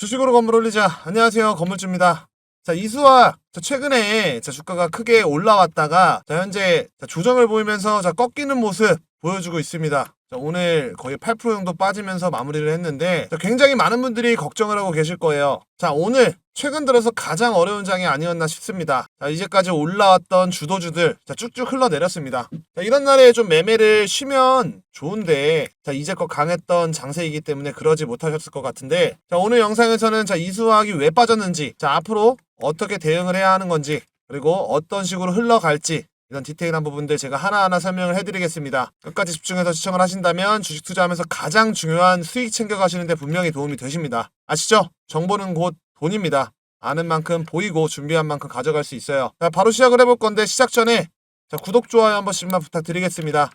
주식으로 건물 올리자. 안녕하세요. 건물주입니다. 자, 이수와 자, 최근에 자, 주가가 크게 올라왔다가 자, 현재 자, 조정을 보이면서 자, 꺾이는 모습 보여주고 있습니다. 자, 오늘 거의 8% 정도 빠지면서 마무리를 했는데 자, 굉장히 많은 분들이 걱정을 하고 계실 거예요. 자, 오늘 최근 들어서 가장 어려운 장이 아니었나 싶습니다. 자, 이제까지 올라왔던 주도주들 자, 쭉쭉 흘러내렸습니다. 자, 이런 날에 좀 매매를 쉬면 좋은데 자, 이제껏 강했던 장세이기 때문에 그러지 못하셨을 것 같은데 자, 오늘 영상에서는 자, 이 수학이 왜 빠졌는지 자, 앞으로 어떻게 대응을 해야 하는 건지 그리고 어떤 식으로 흘러갈지 이런 디테일한 부분들 제가 하나하나 설명을 해드리겠습니다. 끝까지 집중해서 시청을 하신다면 주식 투자하면서 가장 중요한 수익 챙겨가시는데 분명히 도움이 되십니다. 아시죠? 정보는 곧 돈입니다. 아는 만큼 보이고 준비한 만큼 가져갈 수 있어요. 자, 바로 시작을 해볼 건데 시작 전에 자, 구독, 좋아요 한 번씩만 부탁드리겠습니다.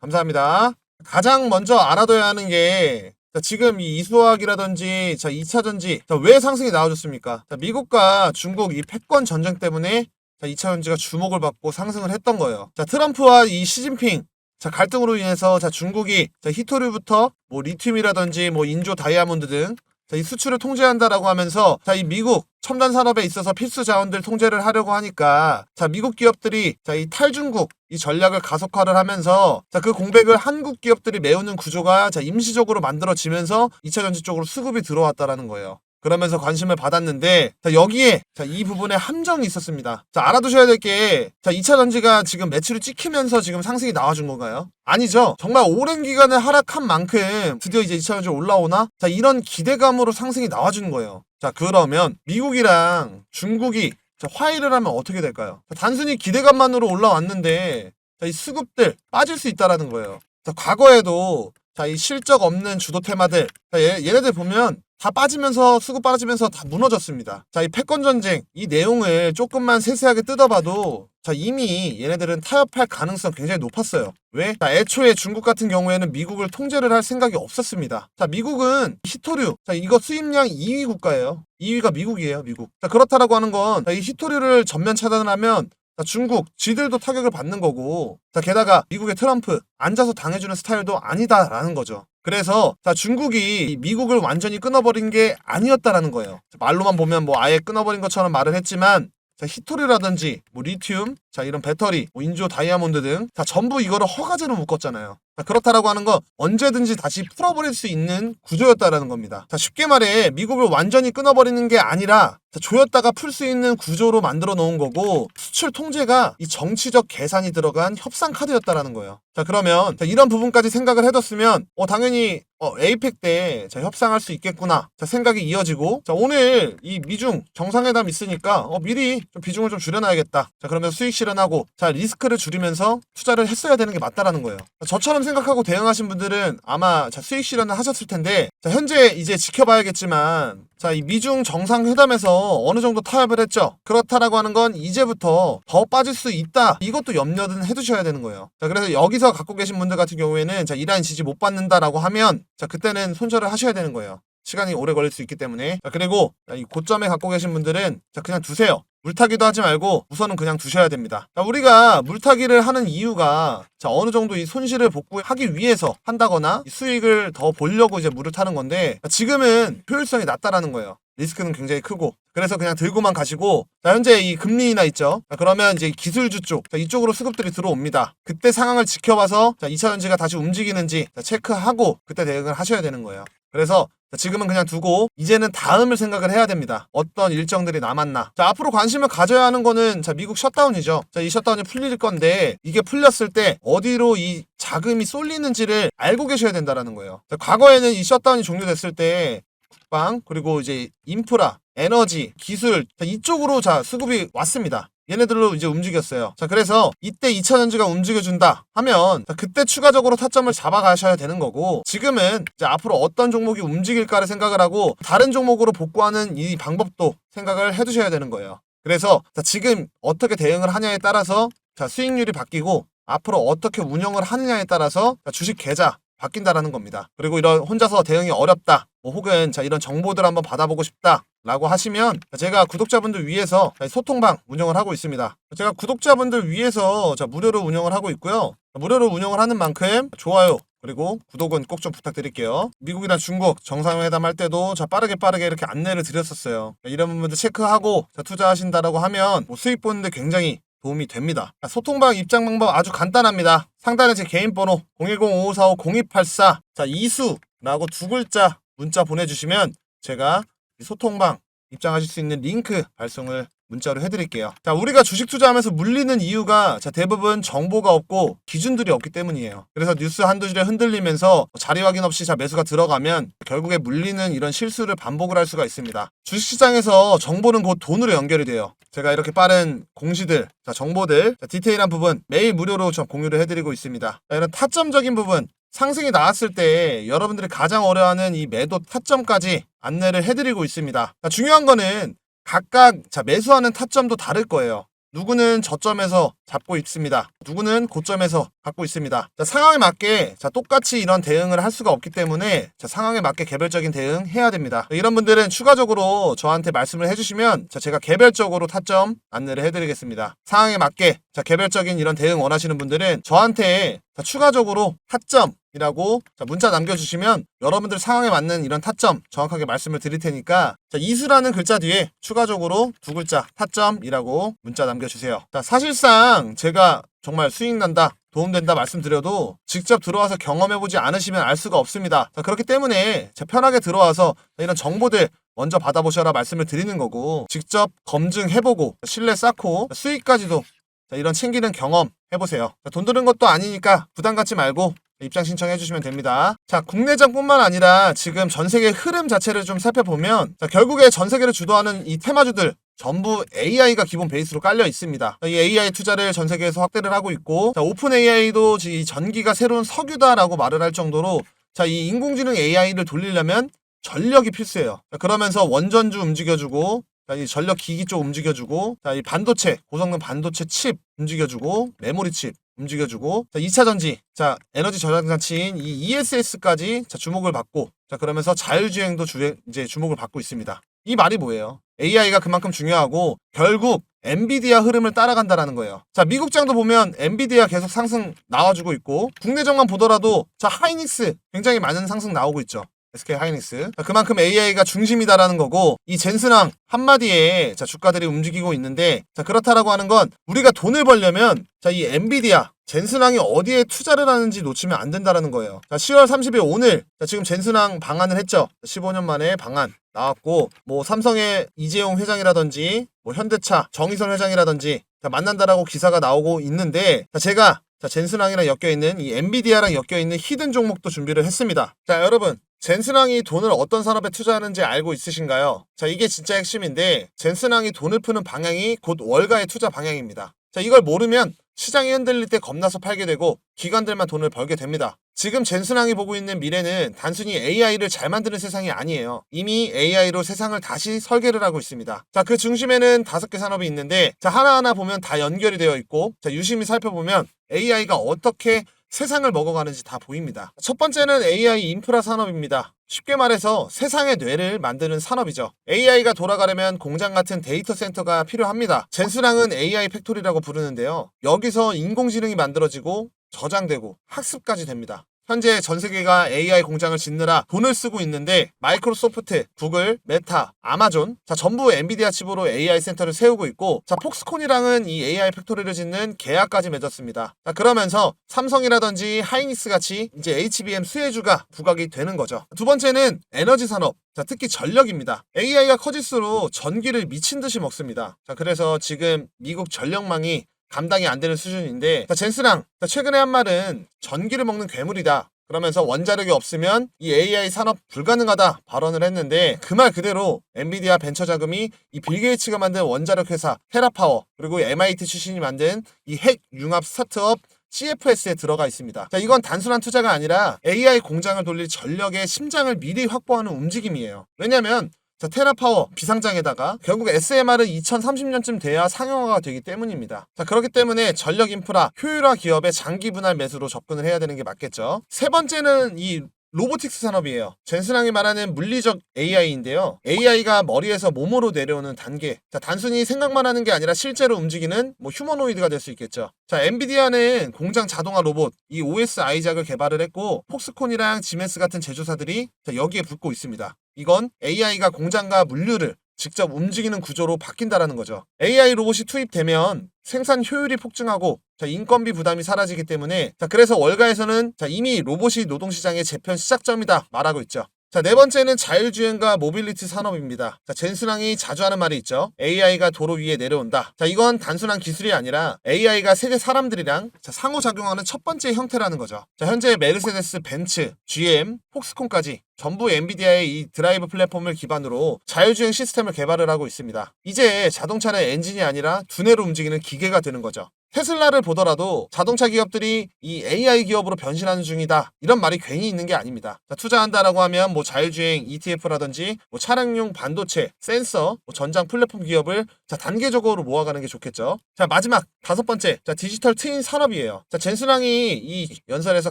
감사합니다. 가장 먼저 알아둬야 하는 게 자, 지금 이 이수학이라든지 자, 2차전지 자, 왜 상승이 나와줬습니까? 자, 미국과 중국 이 패권 전쟁 때문에 자, 2차전지가 주목을 받고 상승을 했던 거예요. 자, 트럼프와 이 시진핑 자, 갈등으로 인해서 자, 중국이 자, 히토류부터 뭐 리튬이라든지 뭐 인조 다이아몬드 등 자, 이 수출을 통제한다라고 하면서 자, 이 미국 첨단 산업에 있어서 필수 자원들 통제를 하려고 하니까 자, 미국 기업들이 자, 이 탈중국 이 전략을 가속화를 하면서 자, 그 공백을 한국 기업들이 메우는 구조가 자, 임시적으로 만들어지면서 2차 전지 쪽으로 수급이 들어왔다라는 거예요. 그러면서 관심을 받았는데 자, 여기에 자, 이 부분에 함정이 있었습니다. 자, 알아두셔야 될 게 자, 2차 전지가 지금 매출이 찍히면서 지금 상승이 나와준 건가요? 아니죠. 정말 오랜 기간에 하락한 만큼 드디어 이제 2차 전지 올라오나? 자, 이런 기대감으로 상승이 나와주는 거예요. 자, 그러면 미국이랑 중국이 자, 화해를 하면 어떻게 될까요? 자, 단순히 기대감만으로 올라왔는데 자, 이 수급들 빠질 수 있다라는 거예요. 자, 과거에도 자, 이 실적 없는 주도 테마들 자, 얘, 얘네들 보면 다 빠지면서 수급 빠지면서 다 무너졌습니다. 자, 이 패권 전쟁 이 내용을 조금만 세세하게 뜯어봐도 자, 이미 얘네들은 타협할 가능성 굉장히 높았어요. 왜? 자, 애초에 중국 같은 경우에는 미국을 통제를 할 생각이 없었습니다. 자, 미국은 히토류. 자, 이거 수입량 2위 국가예요. 2위가 미국이에요, 미국. 자, 그렇다라고 하는 건, 자, 이 히토류를 전면 차단을 하면, 자, 중국, 지들도 타격을 받는 거고, 자, 게다가 미국의 트럼프, 앉아서 당해주는 스타일도 아니다라는 거죠. 그래서, 자, 중국이 이 미국을 완전히 끊어버린 게 아니었다라는 거예요. 자, 말로만 보면 뭐 아예 끊어버린 것처럼 말을 했지만, 자, 히토리라든지 뭐 리튬, 자 이런 배터리, 뭐 인조 다이아몬드 등 다 전부 이거를 허가제로 묶었잖아요. 자, 그렇다라고 하는 건 언제든지 다시 풀어버릴 수 있는 구조였다라는 겁니다. 자 쉽게 말해 미국을 완전히 끊어버리는 게 아니라 자, 조였다가 풀 수 있는 구조로 만들어 놓은 거고 수출 통제가 이 정치적 계산이 들어간 협상 카드였다라는 거예요. 자 그러면 자, 이런 부분까지 생각을 해뒀으면 어 당연히 어, 에이펙 때 자, 협상할 수 있겠구나 자, 생각이 이어지고 자 오늘 이 미중 정상회담 있으니까 어, 미리 좀 비중을 좀 줄여놔야겠다. 자 그러면 수익 실현하고 자 리스크를 줄이면서 투자를 했어야 되는 게 맞다라는 거예요. 자, 저처럼 생각하고 대응하신 분들은 아마 자, 수익 실현을 하셨을 텐데 자, 현재 이제 지켜봐야겠지만 자, 이 미중 정상회담에서 어느 정도 타협을 했죠. 그렇다라고 하는 건 이제부터 더 빠질 수 있다. 이것도 염려는 해두셔야 되는 거예요. 자, 그래서 여기서 갖고 계신 분들 같은 경우에는 자, 이란 지지 못 받는다라고 하면 자, 그때는 손절을 하셔야 되는 거예요. 시간이 오래 걸릴 수 있기 때문에. 자, 그리고 자, 이 고점에 갖고 계신 분들은 자, 그냥 두세요. 물타기도 하지 말고 우선은 그냥 두셔야 됩니다. 자, 우리가 물타기를 하는 이유가 자, 어느 정도 이 손실을 복구하기 위해서 한다거나 이 수익을 더 보려고 이제 물을 타는 건데 자, 지금은 효율성이 낮다라는 거예요. 리스크는 굉장히 크고 그래서 그냥 들고만 가시고 자, 현재 이 금리 인하 있죠. 자, 그러면 이제 기술주 쪽 자, 이쪽으로 수급들이 들어옵니다. 그때 상황을 지켜봐서 자, 2차 전지가 다시 움직이는지 자, 체크하고 그때 대응을 하셔야 되는 거예요. 그래서 자, 지금은 그냥 두고 이제는 다음을 생각을 해야 됩니다. 어떤 일정들이 남았나. 자, 앞으로 관심을 가져야 하는 거는 자, 미국 셔다운이죠. 자, 이 셔다운이 풀릴 건데 이게 풀렸을 때 어디로 이 자금이 쏠리는지를 알고 계셔야 된다라는 거예요. 자, 과거에는 이 셔다운이 종료됐을 때 국방 그리고 이제 인프라, 에너지, 기술 자, 이쪽으로 자 수급이 왔습니다. 얘네들로 이제 움직였어요. 자, 그래서 이때 2차 전지가 움직여준다 하면 자, 그때 추가적으로 타점을 잡아가셔야 되는 거고 지금은 이제 앞으로 어떤 종목이 움직일까를 생각을 하고 다른 종목으로 복구하는 이 방법도 생각을 해두셔야 되는 거예요. 그래서 자, 지금 어떻게 대응을 하냐에 따라서 자, 수익률이 바뀌고 앞으로 어떻게 운영을 하느냐에 따라서 자, 주식 계좌 바뀐다라는 겁니다. 그리고 이런 혼자서 대응이 어렵다. 뭐 혹은 자 이런 정보들 한번 받아보고 싶다. 라고 하시면 제가 구독자분들 위해서 소통방 운영을 하고 있습니다. 제가 구독자분들 위해서 자 무료로 운영을 하고 있고요. 무료로 운영을 하는 만큼 좋아요, 그리고 구독은 꼭 좀 부탁드릴게요. 미국이나 중국 정상회담 할 때도 자 빠르게 빠르게 이렇게 안내를 드렸었어요. 이런 부분들 체크하고 자, 투자하신다라고 하면 뭐 수익 보는데 굉장히 도움이 됩니다. 자, 소통방 입장 방법 아주 간단합니다. 상단에 제 개인 번호 010-5545-0284 자 이수라고 두 글자 문자 보내주시면 제가 이 소통방 입장하실 수 있는 링크 발송을 문자로 해드릴게요. 자, 우리가 주식 투자하면서 물리는 이유가 자, 대부분 정보가 없고 기준들이 없기 때문이에요. 그래서 뉴스 한두 줄에 흔들리면서 자리 확인 없이 자, 매수가 들어가면 결국에 물리는 이런 실수를 반복을 할 수가 있습니다. 주식시장에서 정보는 곧 돈으로 연결이 돼요. 제가 이렇게 빠른 공시들, 자, 정보들, 자, 디테일한 부분 매일 무료로 좀 공유를 해드리고 있습니다. 자, 이런 타점적인 부분, 상승이 나왔을 때 여러분들이 가장 어려워하는 이 매도 타점까지 안내를 해드리고 있습니다. 자, 중요한 거는 각각 자 매수하는 타점도 다를 거예요. 누구는 저점에서 잡고 있습니다. 누구는 고점에서 갖고 있습니다. 자, 상황에 맞게 자, 똑같이 이런 대응을 할 수가 없기 때문에 자, 상황에 맞게 개별적인 대응 해야 됩니다. 이런 분들은 추가적으로 저한테 말씀을 해주시면 자, 제가 개별적으로 타점 안내를 해드리겠습니다. 상황에 맞게 자, 개별적인 이런 대응 원하시는 분들은 저한테 자, 추가적으로 타점 이라고 자, 문자 남겨주시면 여러분들 상황에 맞는 이런 타점 정확하게 말씀을 드릴 테니까 자, 이수라는 글자 뒤에 추가적으로 두 글자 타점이라고 문자 남겨주세요. 자, 사실상 제가 정말 수익 난다 도움된다 말씀드려도 직접 들어와서 경험해보지 않으시면 알 수가 없습니다. 자, 그렇기 때문에 자, 편하게 들어와서 이런 정보들 먼저 받아보셔라 말씀을 드리는 거고 직접 검증해보고 신뢰 쌓고 수익까지도 자, 이런 챙기는 경험 해보세요. 자, 돈 드는 것도 아니니까 부담 갖지 말고 입장 신청해 주시면 됩니다. 자, 국내장뿐만 아니라 지금 전 세계 흐름 자체를 좀 살펴보면 자, 결국에 전 세계를 주도하는 이 테마주들 전부 AI가 기본 베이스로 깔려 있습니다. 이 AI 투자를 전 세계에서 확대를 하고 있고 자, 오픈 AI도 이 전기가 새로운 석유다라고 말을 할 정도로 자, 이 인공지능 AI를 돌리려면 전력이 필수예요. 자, 그러면서 원전주 움직여주고 자, 이 전력 기기 쪽 움직여주고, 자, 이 반도체, 고성능 반도체 칩 움직여주고, 메모리 칩 움직여주고, 자, 2차 전지, 자, 에너지 저장 장치인 이 ESS까지 자, 주목을 받고, 자, 그러면서 자율주행도 주, 이제 주목을 받고 있습니다. 이 말이 뭐예요? AI가 그만큼 중요하고, 결국 엔비디아 흐름을 따라간다라는 거예요. 자, 미국장도 보면 엔비디아 계속 상승 나와주고 있고, 국내정만 보더라도, 자, 하이닉스 굉장히 많은 상승 나오고 있죠. SK 하이닉스. 자, 그만큼 AI가 중심이다라는 거고 이 젠스랑 한마디에 자, 주가들이 움직이고 있는데 자, 그렇다라고 하는 건 우리가 돈을 벌려면 자, 이 엔비디아 젠스랑이 어디에 투자를 하는지 놓치면 안 된다라는 거예요. 자, 10월 30일 오늘 자, 지금 젠스랑 방안을 했죠. 15년 만에 방안 나왔고 뭐 삼성의 이재용 회장이라든지 뭐 현대차 정의선 회장이라든지 자, 만난다라고 기사가 나오고 있는데 자, 제가 자, 젠스랑이랑 엮여 있는 이 엔비디아랑 엮여 있는 히든 종목도 준비를 했습니다. 자, 여러분. 젠스랑이 돈을 어떤 산업에 투자하는지 알고 있으신가요? 자, 이게 진짜 핵심인데, 젠스랑이 돈을 푸는 방향이 곧 월가의 투자 방향입니다. 자, 이걸 모르면 시장이 흔들릴 때 겁나서 팔게 되고, 기관들만 돈을 벌게 됩니다. 지금 젠스랑이 보고 있는 미래는 단순히 AI를 잘 만드는 세상이 아니에요. 이미 AI로 세상을 다시 설계를 하고 있습니다. 자, 그 중심에는 다섯 개 산업이 있는데, 자, 하나하나 보면 다 연결이 되어 있고, 자, 유심히 살펴보면 AI가 어떻게 세상을 먹어가는지 다 보입니다. 첫 번째는 AI 인프라 산업입니다. 쉽게 말해서 세상의 뇌를 만드는 산업이죠. AI가 돌아가려면 공장 같은 데이터 센터가 필요합니다. 젠스랑은 AI 팩토리라고 부르는데요. 여기서 인공지능이 만들어지고 저장되고 학습까지 됩니다. 현재 전 세계가 AI 공장을 짓느라 돈을 쓰고 있는데 마이크로소프트, 구글, 메타, 아마존 자 전부 엔비디아 칩으로 AI 센터를 세우고 있고 자 폭스콘이랑은 이 AI 팩토리를 짓는 계약까지 맺었습니다. 자 그러면서 삼성이라든지 하이닉스 같이 이제 HBM 수혜주가 부각이 되는 거죠. 두 번째는 에너지 산업. 자, 특히 전력입니다. AI가 커질수록 전기를 미친 듯이 먹습니다. 자, 그래서 지금 미국 전력망이 감당이 안 되는 수준인데 자, 젠스랑 자, 최근에 한 말은 전기를 먹는 괴물이다. 그러면서 원자력이 없으면 이 AI 산업 불가능하다 발언을 했는데 그 말 그대로 엔비디아 벤처 자금이 이 빌 게이츠가 만든 원자력 회사 테라파워 그리고 MIT 출신이 만든 이 핵 융합 스타트업 CFS에 들어가 있습니다. 자, 이건 단순한 투자가 아니라 AI 공장을 돌릴 전력의 심장을 미리 확보하는 움직임이에요. 왜냐면 자, 테라파워 비상장에다가 결국 SMR은 2030년쯤 돼야 상용화가 되기 때문입니다. 자, 그렇기 때문에 전력 인프라 효율화 기업의 장기 분할 매수로 접근을 해야 되는 게 맞겠죠. 세 번째는 이 로보틱스 산업이에요. 젠슨왕이 말하는 물리적 AI인데요. AI가 머리에서 몸으로 내려오는 단계. 자, 단순히 생각만 하는 게 아니라 실제로 움직이는 뭐 휴머노이드가 될 수 있겠죠. 자, 엔비디아는 공장 자동화 로봇 이 OS 아이작을 개발을 했고 폭스콘이랑 지멘스 같은 제조사들이 자, 여기에 붙고 있습니다. 이건 AI가 공장과 물류를 직접 움직이는 구조로 바뀐다라는 거죠. AI 로봇이 투입되면 생산 효율이 폭증하고 자, 인건비 부담이 사라지기 때문에 자, 그래서 월가에서는 자, 이미 로봇이 노동시장의 재편 시작점이다 말하고 있죠. 자, 네 번째는 자율주행과 모빌리티 산업입니다. 자, 젠슨왕이 자주 하는 말이 있죠. AI가 도로 위에 내려온다. 자, 이건 단순한 기술이 아니라 AI가 세계 사람들이랑 자, 상호작용하는 첫 번째 형태라는 거죠. 자, 현재 메르세데스, 벤츠, GM, 폭스콘까지 전부 엔비디아의 이 드라이브 플랫폼을 기반으로 자율주행 시스템을 개발을 하고 있습니다. 이제 자동차는 엔진이 아니라 두뇌로 움직이는 기계가 되는 거죠. 테슬라를 보더라도 자동차 기업들이 이 AI 기업으로 변신하는 중이다. 이런 말이 괜히 있는 게 아닙니다. 자, 투자한다라고 하면 뭐 자율주행 ETF라든지 뭐 차량용 반도체, 센서, 뭐 전장 플랫폼 기업을 자, 단계적으로 모아가는 게 좋겠죠. 자, 마지막 다섯 번째. 자, 디지털 트윈 산업이에요. 자, 젠스랑이 이 연설에서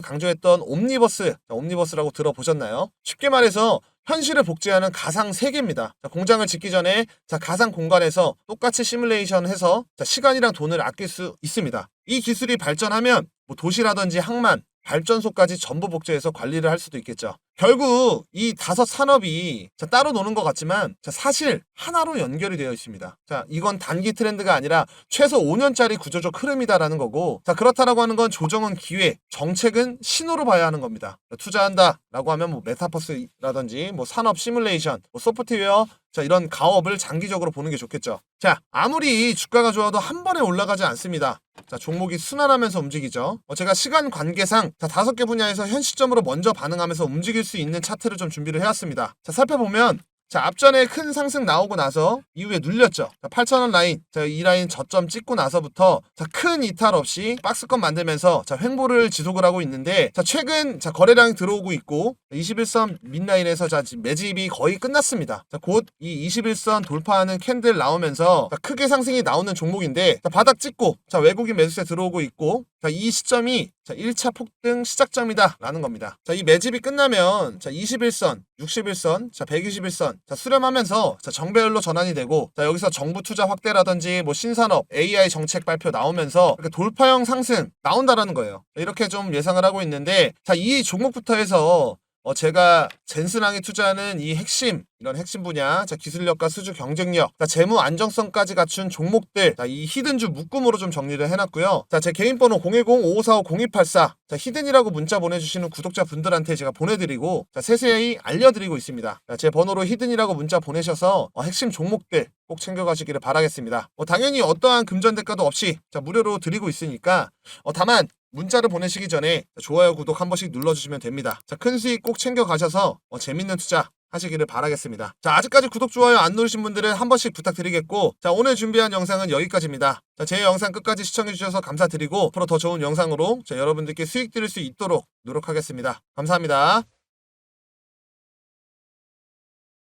강조했던 옴니버스, 자, 옴니버스라고 들어보셨나요? 쉽게 말해서 현실을 복제하는 가상 세계입니다. 자, 공장을 짓기 전에 자, 가상 공간에서 똑같이 시뮬레이션 해서 자, 시간이랑 돈을 아낄 수 있습니다. 이 기술이 발전하면 뭐 도시라든지 항만, 발전소까지 전부 복제해서 관리를 할 수도 있겠죠. 결국 이 다섯 산업이 자, 따로 노는 것 같지만 자, 사실 하나로 연결이 되어 있습니다. 자, 이건 단기 트렌드가 아니라 최소 5년짜리 구조적 흐름이다라는 거고 자, 그렇다라고 하는 건 조정은 기회, 정책은 신호로 봐야 하는 겁니다. 자, 투자한다라고 하면 뭐 메타버스라든지 뭐 산업 시뮬레이션, 뭐 소프트웨어 자, 이런 가업을 장기적으로 보는 게 좋겠죠. 자, 아무리 주가가 좋아도 한 번에 올라가지 않습니다. 자, 종목이 순환하면서 움직이죠. 어, 제가 시간 관계상 자, 다섯 개 분야에서 현 시점으로 먼저 반응하면서 움직일 수 있는 차트를 좀 준비를 해왔습니다. 자, 살펴보면 자, 앞전에 큰 상승 나오고 나서 이후에 눌렸죠. 자, 8,000원 라인. 자, 이 라인 저점 찍고 나서부터 자, 큰 이탈 없이 박스권 만들면서 자, 횡보를 지속을 하고 있는데 자, 최근 자, 거래량이 들어오고 있고 21선 밑라인에서 자, 지금 매집이 거의 끝났습니다. 자, 곧 이 21선 돌파하는 캔들 나오면서 자, 크게 상승이 나오는 종목인데 자, 바닥 찍고 자, 외국인 매수세 들어오고 있고 자, 이 시점이 자, 1차 폭등 시작점이다 라는 겁니다. 자, 이 매집이 끝나면 자, 21선, 61선, 자, 121선 자, 수렴하면서 자, 정배열로 전환이 되고 자, 여기서 정부 투자 확대라든지 뭐 신산업, AI 정책 발표 나오면서 이렇게 돌파형 상승 나온다라는 거예요. 이렇게 좀 예상을 하고 있는데 자, 이 종목부터 해서 어, 제가 젠슨항에 투자하는 이 핵심, 이런 핵심 분야, 자, 기술력과 수주 경쟁력, 자, 재무 안정성까지 갖춘 종목들, 자, 이 히든주 묶음으로 좀 정리를 해놨고요. 자, 제 개인 번호 010-5545-0284, 자, 히든이라고 문자 보내주시는 구독자 분들한테 제가 보내드리고, 자, 세세히 알려드리고 있습니다. 자, 제 번호로 히든이라고 문자 보내셔서 어, 핵심 종목들 꼭 챙겨가시기를 바라겠습니다. 어, 당연히 어떠한 금전 대가도 없이 자, 무료로 드리고 있으니까, 어, 다만 문자를 보내시기 전에 좋아요, 구독 한 번씩 눌러주시면 됩니다. 자, 큰 수익 꼭 챙겨가셔서 어, 재밌는 투자 하시기를 바라겠습니다. 자, 아직까지 구독, 좋아요 안 누르신 분들은 한 번씩 부탁드리겠고, 자, 오늘 준비한 영상은 여기까지입니다. 자, 제 영상 끝까지 시청해주셔서 감사드리고, 앞으로 더 좋은 영상으로 자, 여러분들께 수익 드릴 수 있도록 노력하겠습니다. 감사합니다.